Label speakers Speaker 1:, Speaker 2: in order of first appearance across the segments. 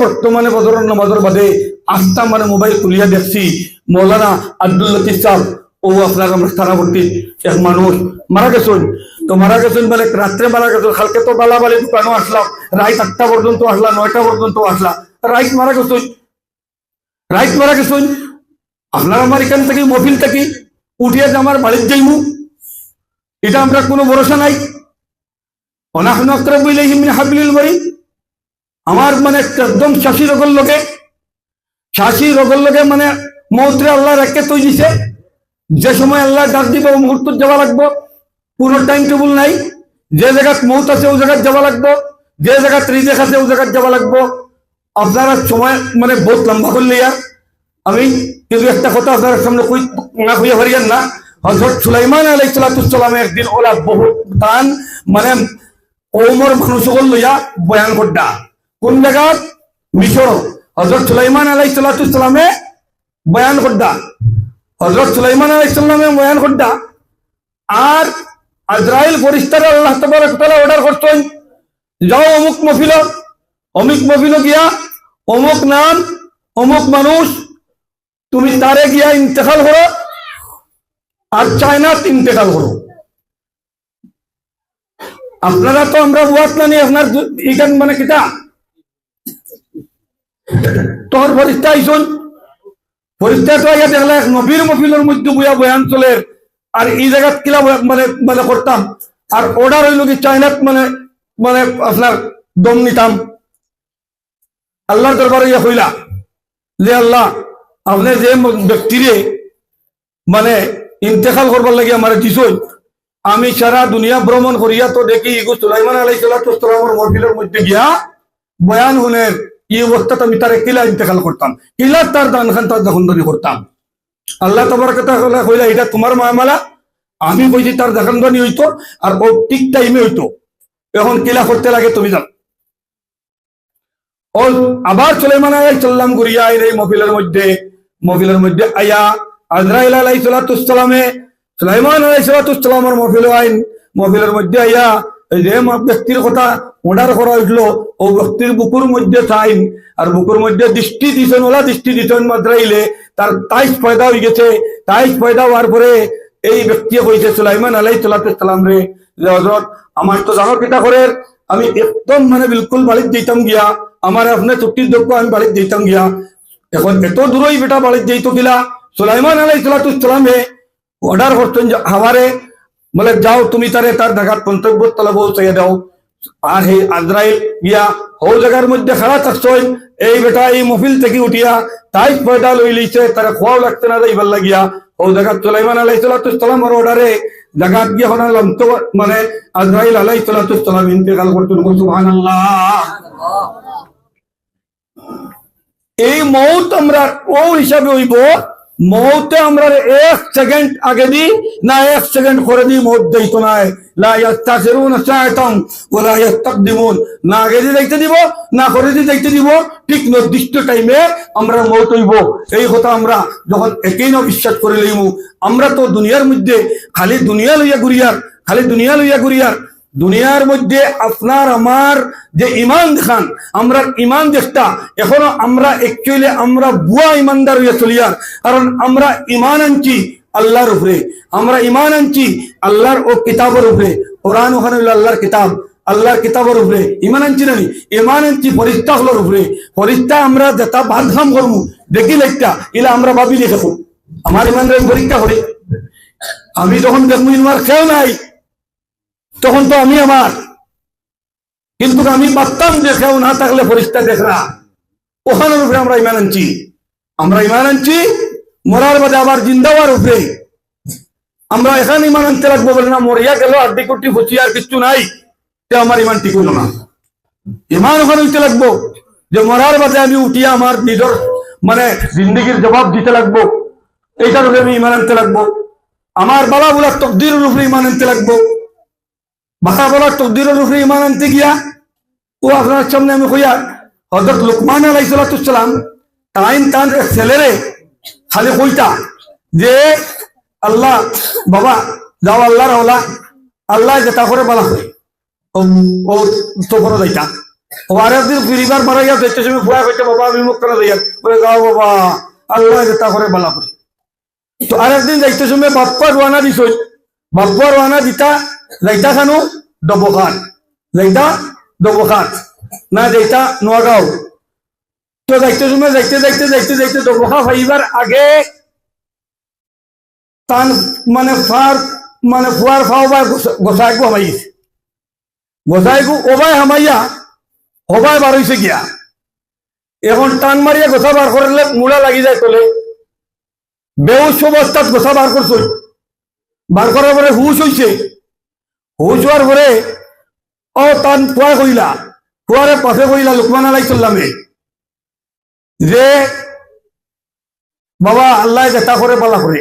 Speaker 1: বর্তমানে বদরের নামাজের বাদে আস্থা মানে মোবাইল খুলিয়া দেখছি। মৌলানা আব্দুল লতিফ সাহ ও আপনার আমরা স্থানাবর্তী এক মানুষ। মারা গেছেন। তো মারা গেছেন বলে রাত্রে মারা গেছেন। কালকে তো বালাবালি দোকানও আসলাম। রাত আটটা পর্যন্ত আসলাম নয়টা পর্যন্ত আসলাম রাইট মারা গেছেন। রাইট মারা গেছেন। আপনার আমার এখান থেকে মফিল থেকে। উঠিয়ে যে আমার বাড়ির যাইমু। এটা আমরা কোনো ভরসা নাই। অনাহন আক্রম হাবলিল বাড়ি। আমার মানে একদম শাসি রোগের লোকে, শাসি রোগের লোকে মানে মৌত্রে আল্লাহ রেখে তৈ দিছে। যে সময় আল্লাহ ডাক দিব মুহূর্ত যাওয়া লাগবো। পুরো টাইম টেবুল নাই। যে জায়গাত মৌত আছে, ও জায়গায় যাওয়া লাগবো। যে জায়গাত রিজেক আছে, ও জায়গায় যাওয়া লাগবো। আপনারা সময় মানে বহুত লম্বা করলে আমি কিন্তু একটা কথা আপনার সামনে না কইয়া পারিয়ান না। হজরত সুলাইমান আলাই সালাতুসালামে একদিন ওলা বহুত দান মানে কৌমর মানুষসকল লইয়া বয়ান করডা। কোন জায়গাত মিশর। হজরত সুলাইমান আলাই সালাতুসালামে বয়ান করডা হজরত সুলাইমান আলাই সাল্লামে বয়ান করডা আর আজরাইল ফরিস্তার আল্লাহ তাবারক অর্ডার করতেন যাও অমুক মফিল অমুক মফিল গিয়া অমুক নাম, অমুক মানুষ, তুমি তারে গিয়া ইন্তেকাল করো আর চায়নাত ইন্তেকাল করো। আপনারা তো আমরা বুয়াত না নিয়ে আপনার মানে কিতা? তোর ফরিস্তা আইসন। ফরিস্তা তো আইয়া দেখলা এক নবীর মফিলের মধ্যে বইয়া বয়ান চলে। আর এই জায়গাত কিলা মানে মানে করতাম। আর অর্ডার হইল কি চায়নাত মানে মানে আপনার দম নিতাম। আল্লাহর দরবারে ইয়া হইলা যে আল্লাহ, আপনি যে ব্যক্তিরে মানে ইন্তেকাল করবার লাগে আমার দিছই, আমি সারা দুনিয়া ভ্রমণ করিয়া তো দেখি ইগু সুলাইমান আলাই সালামের মহফিলের মধ্যে গিয়া বয়ান হুনের এই অবস্থাতে আমি তারে কিলা ইন্তেকাল করতাম। কিলা তার দান খান তার দখল করতাম। আল্লাহ তোমার কথা কইলা, এটা তোমার মামালা, আমি কইছি তার দেখানি হইতো আর ও ঠিক টাইমে হইতো। এখন কিলা করতে লাগে তুমি জানো। ও আবার সুলাইমান আলাই সাল্লাম ঘুরিয়া এই মহফিলের মধ্যে মহফিলের মধ্যে আয়া আজরাইল আলাই সালাতুসালামে সুলাইমান আলাই সালাতুসালামের মহফিল আইন, মহফিলের মধ্যে এই যে ব্যক্তির কথা অর্ডার করা ও ব্যক্তির বুকুর মধ্যে থাইন আর বুকুর মধ্যে দৃষ্টি দিছেন, ওলা দৃষ্টি তার তাইশ পয়দা হয়ে গেছে। তাইশ পয়দা হওয়ার পরে এই ব্যক্তি কইছে, সুলাইমান আলাই সালাতুসালাম রে, যে হজরত আমার তো জানো কিতা করে আমি একদম মানে বিলকুল বাড়িতে দিতাম গিয়া, আমার আপনার চুক্তির যোগ্য, আমি বাড়িতে দিতাম গিয়া। এখন এত দূরই বেটা বাড়িতে যেত গিলা, সুলাইমান আলাই সালাতুসালামে অর্ডার করতেন হাওয়ারে বলে, যাও, তুমি তারে তার দেখার গন্তব্য তলা পৌঁছাইয়া দাও। আর হে আজরাইল, গিয়া হো জায়গার মধ্যে খাড়া থাকছেন এই বেটা, এই মফিল থেকে উঠিয়া তাই পয়দা লই লইছে, তারা খোয়াও লাগতে না যাইবার লাগিয়া। ও জায়গা সুলাইমান আলাই সালাতুসালামের অর্ডারে জায়গাত গিয়ে হনালাম তো মানে আজরাইল আলাই সালাতুসালাম ইন্তেকাল করতেন সুবহানাল্লাহ। এই মৌত আমরা ও হিসাবে হইব? মৌতে আমরা এক সেকেন্ড আগে দি না এক সেকেন্ড করে দি মৌত না আগে দি যাইতে দিব, না করে দি যাইতে দিব, ঠিক নির্দিষ্ট টাইমে আমরা মৌত হইব। এই কথা আমরা যখন একই বিশ্বাস করে লইমু, আমরা তো দুনিয়ার মধ্যে খালি দুনিয়া লইয়া ঘুরিয়ার, খালি দুনিয়া লইয়া ঘুরিয়ার দুনিয়ার মধ্যে আপনার, আমার যে ইমান দেখান আমরা ইমান দেখতা, এখনও আমরা একচুয়ালি আমরা বুয়া ইমানদার হইয়া চলিয়ার কারণ আমরা ইমান আনছি আল্লাহর উপরে, আমরা ইমান আনছি আল্লাহর ও কিতাবের উপরে। কোরআন ওখানে হইল আল্লাহর কিতাব, আল্লাহর কিতাবের উপরে। ইমান আনছি নানি ইমান আনছি ফরিস্তা হলোর উপরে। ফরিস্তা আমরা যেটা বাদ খাম করব দেখি একটা ইলা আমরা ভাবি দেখো আমার ইমানরে পরীক্ষা করি আমি যখন দেখব ইমার কেউ নাই তখন তো আমি আমার। কিন্তু আমি পারতাম যে কেউ না থাকলে ফরিস্তা দেখরা। ওখানের উপরে আমরা ইমান আনছি। আমরা ইমান আনছি, মরার বাদে আবার জিন্দাওয়ার উপরে। আমরা এখানে ইমান আনতে লাগবো বলে না, মরিয়া গেল, আড্ডি কুটি ফুচি আর কিচ্ছু নাই। তে আমার ইমান ঠিক হইল না। ইমান ওখানে হইতে লাগবো। যে মরার বাদে আমি উঠিয়া আমার নিজের মানে জিন্দগির জবাব দিতে লাগবো। এইটার উপরে আমি ইমান আনতে লাগবো। আমার বাবা বলার তকদির উপরে ইমান আনতে লাগবো। বাবা বলার তকদিরের উপরে ইমান আনতে গিয়া, ও আপনার সামনে আমি কইয়া হজরত লুকমান আলাইসালাম টাইম তান ছেলেরে খালি কইতা যে, আল্লাহ, বাবা, যাও আল্লাহর হলা আল্লাহ যেটা করে বলা হয়। ও তো করে যাইতা ও আর একদিন ফিরিবার মারা গিয়া দেখতে সময় ফুয়া করতে বাবা আমি মুখ করে যাই বলে গাও বাবা, আল্লাহ যেটা করে বালা করে। তো আর একদিন যাইতে সময় বাপ্পা রোয়ানা দিছ, বাপ্পা রোয়ানা দিতা যাইতা খানো ডবখান যাইতা ডবখান না যাইতা নোয়াগাঁও তো যাইতে সময় যাইতে যাইতে যাইতে যাইতে ডবখা ফাইবার আগে তান মানে ফার মানে ফুয়ার ফাও বা গোসাই গো হামাইছে গোসাই গো ওবাই হামাইয়া হবাই বার হইছে গিয়া এখন টান মারিয়া গোসা বার করলে মূলা লাগি যায় তোলে বেউস অবস্থাত গোসা বার করছ বার করার পরে হুশ হইছে হুশ হওয়ার পরে ও তান ফুয়া কইলা ফুয়ারে পাশে কইলা লুকমান আলাই যে বাবা, আল্লাহ যেটা করে পালা করে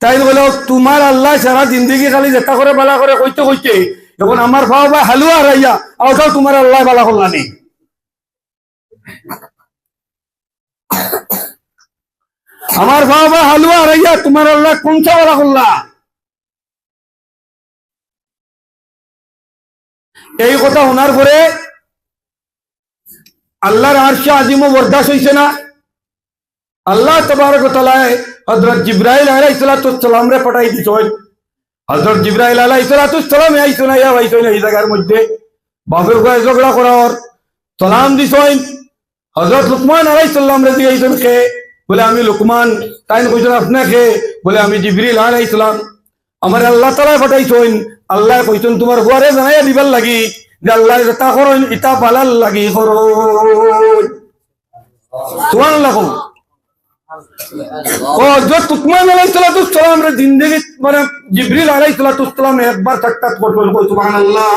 Speaker 1: তাই বলে তোমার আল্লাহ সারা জিন্দগি খালি যেটা করে পালা করে কইতে কইতে এখন আমার ভাও বা হালুয়া হারাইয়া ওটাও তোমার আল্লাহ বালা করলা নেই আমার ভাও বা হালুয়া হারাইয়া তোমার আল্লাহ কোনটা বালা করলা এই কথা শোনার পরে আল্লাহর আরশা আজিমও বরদাস হইছে না। আল্লাহ তবারক তালায় হজরত জিব্রাইল আলাইসালাম রে পাঠাই দিছ। হজরত জিব্রাইল আলাইসালাম আইসো না, ইয়া আইসো না এই জায়গার মধ্যে। বাপের গায়ে ঝগড়া করার সালাম দিছ। হজরত লুকমান আলাইসাল্লাম রে দিয়েছেন খে বলে, আমি লুকমান। তাই কইছেন, আপনাকে? বলে, আমি জিবরিল আলাইসালাম আমার আল্লাহ তালায় পাঠাইছেন আল্লাহ কইতন তোমার হুয়ারে জানাইয়া দিবার লাগি, যে আল্লাহ তা করেন ইটা পালার লাগি কর তোমার লাগো ও যে তুকমান রে মানে জিবরিল একবার কই তোমার আল্লাহ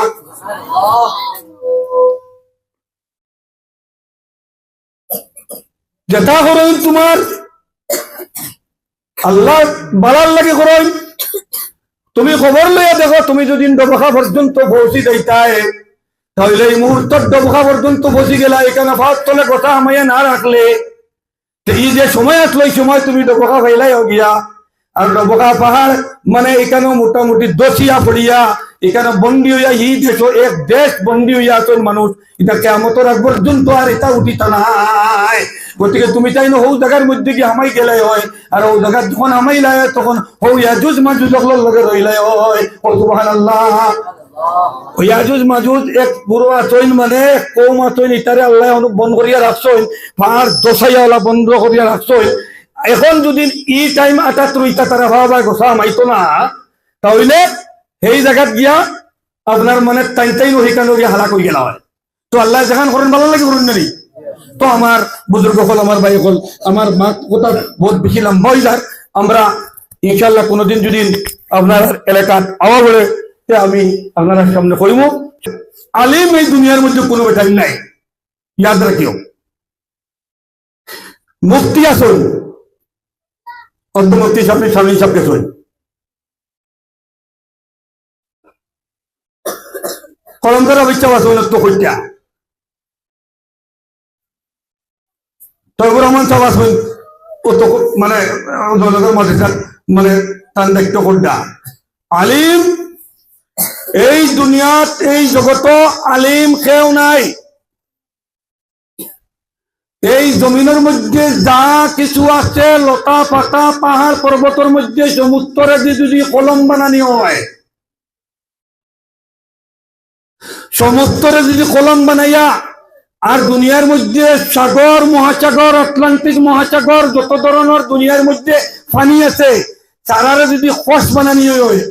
Speaker 1: যেটা তোমার আল্লাহ বালার লাগে করন তুমি খবর লইয়া দেখো, তুমি যদি ডবখা পর্যন্ত পৌঁছি দেইতায় তাহলে এই মুহূর্তত ডবখা পর্যন্ত বসি গেলা এখানে ফাঁস তলে কথা আমায় না রাখলে। এই যে সময় আসলো, এই সময় তুমি ডবকা ফাইলাই গিয়া আর ডবকা পাহাড় মানে এখানে মোটামুটি দোষিয়া পড়িয়া এখানে বন্দি হইয়া ই দেশ এক দেশ বন্দি হইয়া আছেন মানুষ এটা কেমতর আগ পর্যন্ত আর এটা উঠিতা নাই গতিকে তুমি চাই না হৌ জায়গার মধ্যে কি হামাই গেলে হয় আর ও জায়গা যখন হামাই লাই তখন হৌ ইয়াজুজ মাজুজ লগে রইলে হয় ও সুবহানাল্লাহ ইয়াজুজ মাজুজ এক পুরো আচইন মানে কৌম আচইন ইতারে আল্লাহ অনু বন্ধ করিয়া রাখছইন পাহাড় দশাইয়া ওলা বন্ধ করিয়া রাখছইন এখন যদি ই টাইম আটাত্তর ইটা তারা ভাবা গোসা মাইতো না, তাহলে সেই জায়গাত গিয়া আপনার মানে টাইম টাইম ওইখানে গিয়া হালাক হয়ে গেলা হয়। তো আল্লাহ যেখান করেন ভালো লাগে করুন নারী তো আমার বুজুর্গ হল আমার ভাই হল আমার মা কথা বহুত বেশি লম্বা হয়ে যায় আমরা ইনশাল্লাহ কোনোদিন যদি আপনার এলাকাত আওয়া বলে আমি আপনারা সামনে কইব আলিম এই দুনিয়ার মধ্যে কোনো বেটাই নাই। ইয়াদ রাখিও মুক্তি আসুন অন্তর্মুক্তি সামনে সামনে শুন কলমকার অবিচ্ছা আসুন তো কইটা তৈবুর রহমান সাহেব আসুন মানে মানে তার দায়িত্ব কোনটা? আলিম, এই দুনিয়াত, এই জগত আলিম কেউ নাই। এই জমিনের মধ্যে যা কিছু আছে, লতা পাতা, পাহাড় পর্বতের মধ্যে দিয়ে যদি কলম বানানি হয় সমুদ্রে যদি কলম বানাইয়া, আর দুনিয়ার মধ্যে সাগর, মহাসাগর, আটলান্টিক মহাসাগর, যত ধরনের দুনিয়ার মধ্যে পানি আছে, তারারে যদি খস বানানি হয়,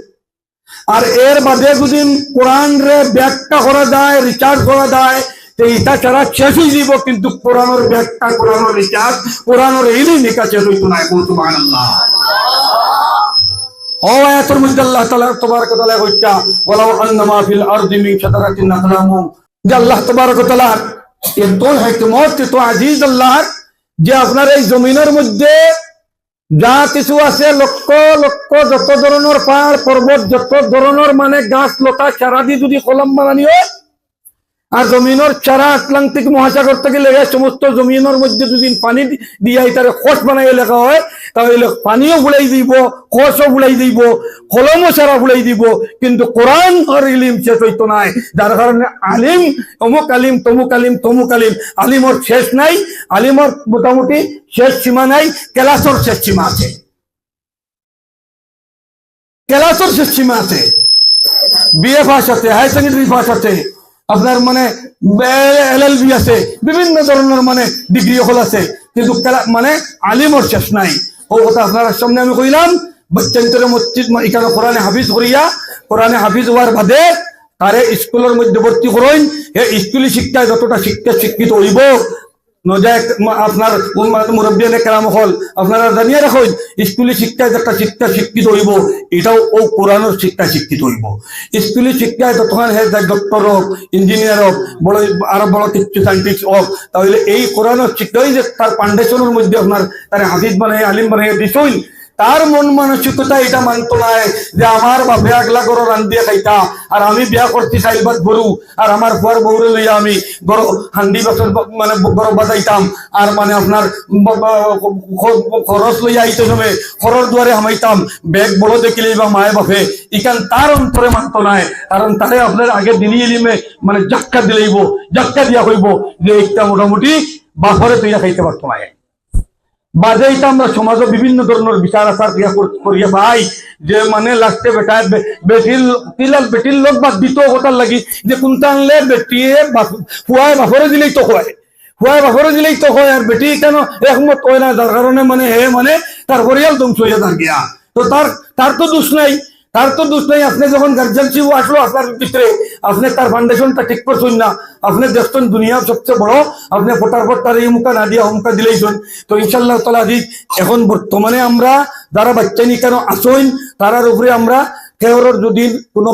Speaker 1: আর এর বাদে যদি কোরআন রে ব্যাখ্যা করা যায় রিচার্জ করা যায় তো এটা শেষ হয়ে কিন্তু কোরআনের ব্যাখ্যা, কোরআনের রিচার্জ কোরআনের এই নিকা শেষ হইতো না এখন তোমার যে আল্লাহ এই জমিনের মধ্যে যা কিছু আছে, লক্ষ লক্ষ যত ধরনের পাহাড় পর্বত, যত ধরনের মানে গাছ লতা, সারা দিয়ে যদি কলম বানানি হয় আর জমিনের চারা আটলান্টিক মহাসাগর থেকে লেগে সমস্ত জমিনের মধ্যে যদি পানি দিয়ে তার খস বানাই লেখা হয়। তাহলে পানিও বুলাই দিব খসও বুলাই দিব কলমও চারা বুলাই দিব, কিন্তু কোরআন আর ইলিম শেষ হইতো নাই। যার কারণে আলিম, অমুক আলিম, তমুক আলিম তমুক আলিম। আলিমর শেষ নাই, আলিমর মোটামুটি শেষ সীমা নাই, কেলাসর শেষ সীমা আছে। কেলাসর শেষ সীমা আছে। বিএ পাস আছে হাই সেকেন্ডারি পাস আছে। আপনার মানে এল আছে, বিভিন্ন ধরনের মানে ডিগ্রি হল আছে, কিন্তু মানে আলিমর শেষ নাই। ও কথা আপনার সামনে আমি কইলাম বাচ্চান্তরে মসজিদ এখানে কোরআনে হাফিজ করিয়া, কোরআনে হাফিজ হওয়ার বাদে তারে স্কুলের মধ্যে ভর্তি এ স্কুলি শিক্ষায় যতটা শিক্ষা শিক্ষিত হইব নজায় আপনার মুরব্বিয়ানে কেরাম হল, আপনারা জানিয়ে রাখুন, স্কুলে শিক্ষায় একটা শিক্ষা শিক্ষিত হইব, এটাও ও কোরআনের শিক্ষা শিক্ষিত হইব। স্কুলি শিক্ষায় যতক্ষণ হে ডক্টর হোক ইঞ্জিনিয়ার হোক, বড় আরও বড় কিছু সাইন্টিস্ট হোক, তাহলে এই কোরআনের শিক্ষাই যে তার ফাউন্ডেশনের মধ্যে আপনার তার হাফিজ বানাই আলিম বানাই দিছই তার মন মানসিকতা এটা মানতো নাই যে আমার বাপে আগলা গরো রান্ধিয়ে খাইতা, আর আমি বিয়া করতে চাইবাদ গরু আর আমার ফুয়ার বউরে লইয়া আমি গরো হান্ডি বছর মানে গরো বাজাইতাম, আর মানে আপনার খরচ লইয়া আইতে হবে খরচ দুয়ারে হামাইতাম, বেগ বড় দেখিলে বা মায়ে বাপে ইখান তার অন্তরে মানতো নাই কারণ তারে আপনার আগে দিলি ইলিমে মানে জাক্কা দিলেইব জাক্কা দিয়া হইব যে একটা মোটামুটি বাফরে তৈরি খাইতে পারতো না বাজে এটা আমরা সমাজে বিভিন্ন ধরনের বিচার আচার ক্রিয়া কর- করিয়া ভাই, যে মানে লাস্টে বেটা বেটির বেটির লোক বাদ দিত কথার লাগি, যে কোনটা আনলে বেটিয়ে ফুয়ায় বাফরে দিলেই তো হয়। ফুয়ায় বাফরে দিলেই তো হয় আর বেটি কেন একমত হয় না যার কারণে মানে হে মানে তার পরিয়াল ধ্বংস হয়ে তার গিয়া। তো তার তার তো দোষ নাই। তার তো দোষ নাই, আপনি যখন গার্জেনশিপ আসলো, আপনার ভিতরে আপনি তার ফাউন্ডেশনটা ঠিক করছেন না। আপনি দেখছেন দুনিয়ার সবচেয়ে বড়, আপনি ফোটার পর তার এই মুখা না দিয়া হুমকা দিলেইছেন তো ইনশাল্লাহ তালা আজি এখন বর্তমানে আমরা যারা বাচ্চা নি কেন আসইন তারার উপরে আমরা কেউর যদি কোনো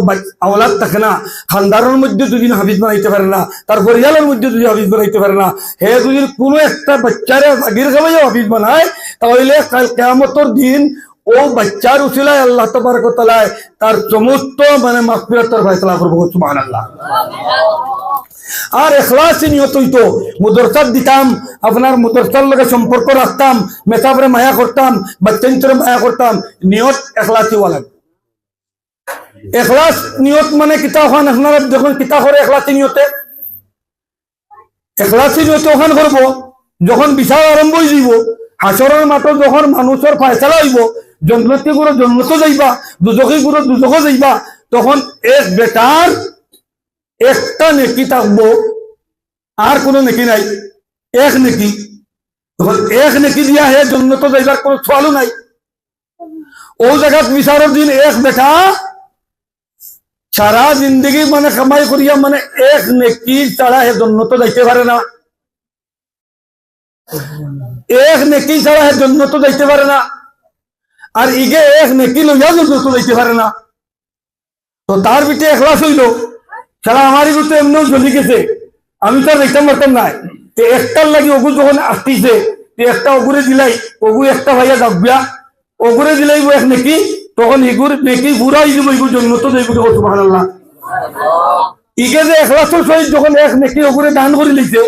Speaker 1: আওলাদ থাকে না, খানদারের মধ্যে যদি হাফিজ বানাইতে পারে না, তার পরিয়ালের মধ্যে যদি হাফিজ বানাইতে পারে না, হে যদি কোনো একটা বাচ্চারে আগির খাবাইও হাফিজ বানায়, তাহলে কাল কেয়ামতর দিন ও বাচ্চার উচিলায় আল্লাহ তবারক তালায় তার সমস্ত মানে মাফিরতর ফয়সলা করব, সুবহানাল্লাহ। আর এখলাসি নিয়ত হইতো মুদরসার দিতাম, আপনার মুদরসার লগে সম্পর্ক রাখতাম মেসাবরে মায়া করতাম বাচ্চান্তরে মায়া করতাম, নিয়ত এখলাসি ওয়ালা এখলাস নিয়ত মানে কিতা ওখান আপনারা যখন কিতা করে এখলাসি নিয়তে। এখলাসি নিয়তে ওখান করব, যখন বিচার আরম্ভ হয়ে যাব হাসরের মাঠে যখন মানুষের ফয়সালা হইব জন্মতি গুলো জন্মত যাইবা, দুজকি গুলো দুজক যাইবা, তখন এক বেটার একটা নেকি থাকব, আর কোনো নেকি নাই, এক নেকি। তখন এক নেকি দিয়া হে জন্য যাইবার কোনো ছোয়ালো নাই। ও জায়গাত বিচারের দিন এক বেটা সারা জিন্দগি মানে কামাই করিয়া মানে এক নেকি ছাড়া হে জন্য যাইতে পারে না। এক নেকি ছাড়া হে জন্য যাইতে পারে না। আর ইগে এক নেকি লইয়া জন্য তো যাইতে পারে না। তো তার ভিতরে একলাস হইল সারা আমারই ভিতরে এমনিও জ্বলি গেছে। আমি তো আর দেখতাম পারতাম নাই। তো একটার লাগি অগু যখন আসতিছে, তো একটা অগুরে দিলাই, অগু একটা ভাইয়া যাবিয়া অগুরে দিলাই এক নেকি, তখন এগুর নেকি হয়ে যাব এগুর জন্য তো যাইব সুবাহ আল্লাহ ইকে যে একলাসের সহিত যখন এক নেকি অগুরে দান করে লিছে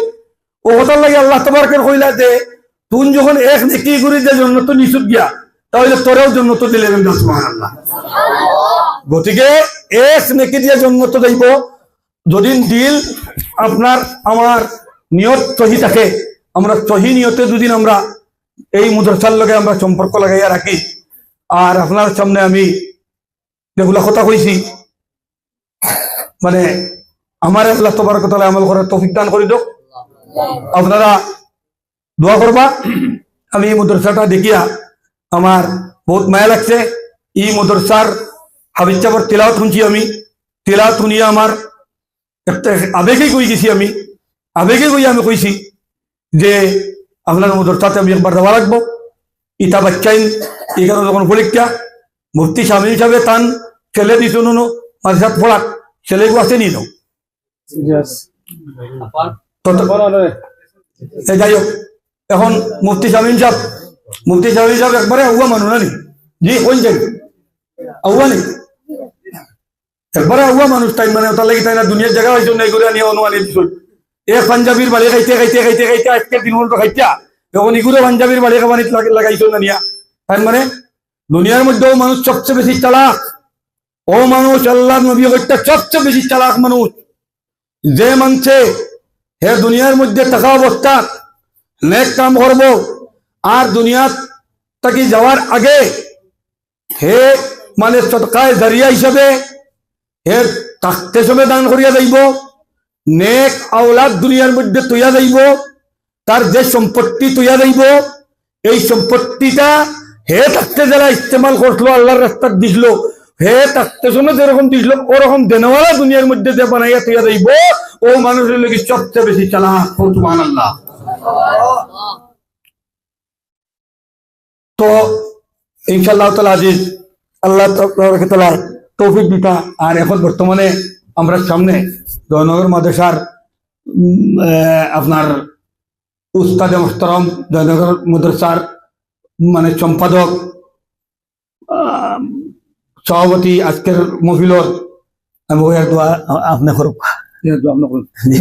Speaker 1: ও হতার লাগে আল্লাহ তোমারকে কইলা যে, তুন যখন এক নেকি করে যে জন্য তো নিশুত গিয়া তাহলে তোরেও জন্য তো দিলেন আল্লাহ গতিকে এক নেকি দিয়ে জন্মত যাইব যদি দিল আপনার, আমার নিয়ত সহি থাকে, আমরা সহি নিয়তে দুদিন আমরা এই মুদ্রাসার লগে আমরা সম্পর্ক লাগাইয়া রাখি। আর আপনার সামনে আমি যেগুলা কথা কইছি মানে আমার আল্লাহ তোমার কথা আমল করার তৌফিক দান করি দোক আপনারা দোয়া করবা। আমি এই মুদ্রাসাটা দেখিয়া আমার বহুত মায়া লাগছে। এই মুদ্রাসার হাবিজাবর তেলাওয়াত শুনছি আমি। তেলাওয়াত শুনিয়া আমার একটা আবেগে কই গেছি আমি। আবেগে কই আমি কইছি যে আপনার মুদ্রাসাতে আমি একবার দেওয়া লাগবো। ইটা বাচ্চাইন এখানে যখন পরীক্ষা মূর্তি স্বামী হিসাবে তান ছেলে দিছ নুনো মাঝে সাথ পড়াক ছেলেগু আছে নি যাই হোক এখন মুফতি শামীম সাহেব শামীম সাহেব একবারে আউয়া মানুষ না নি জি কোন যাই আউয়া নি একবারে আগুয়া মানুষ তাই মানে ওটার লাগি তাই না দুনিয়ার জায়গা হয়েছে নাই করে নিয়ে অনুমানি দিছিল এ পাঞ্জাবির বাড়ি খাইতে খাইতে খাইতে খাইতে আজকের দিন পর্যন্ত খাইতা তখন ইগুলো পাঞ্জাবির বাড়ি খাবানিত লাগাইছো না নিয়া তাই মানে দুনিয়ার মধ্যেও মানুষ সবচেয়ে বেশি চালাক ও মানুষ আল্লাহ নবী হইতে সবচেয়ে বেশি চালাক মানুষ যে মানছে হে দুনিয়ার মধ্যে থাকা অবস্থা নেক কাম করব আর দুনিয়া তাকে যাওয়ার আগে, হে মানে সৎকায় জারিয়া হিসাবে, হে থাকতে সময় দান করিয়া যাইব, নেক আওলাদ দুনিয়ার মধ্যে তৈয়া যাইব, তার যে সম্পত্তি তৈয়া যাইব, এই সম্পত্তিটা হে থাকতে যারা ইস্তেমাল করল আল্লাহর রাস্তার দিছিল, হে থাকতে সময় যেরকম দিছিল, ওরকম দেনওয়ালা দুনিয়ার মধ্যে যে বানাইয়া তৈয়া যাইব, ও মানুষের লোক সবচেয়ে বেশি চালা আল্লাহ তো ইনশাল্লাহ তালা আজিজ আল্লাহ তালা তৌফিক দিতা। আর এখন বর্তমানে আমরা সামনে জয়নগর মাদ্রাসার আপনার উস্তাদে মোহতরম জয়নগর মাদ্রাসার মানে সম্পাদক সভাপতি আজকের মহিলার আমি ওই দোয়া আপনি করুক। দোয়া আপনি করুন জি।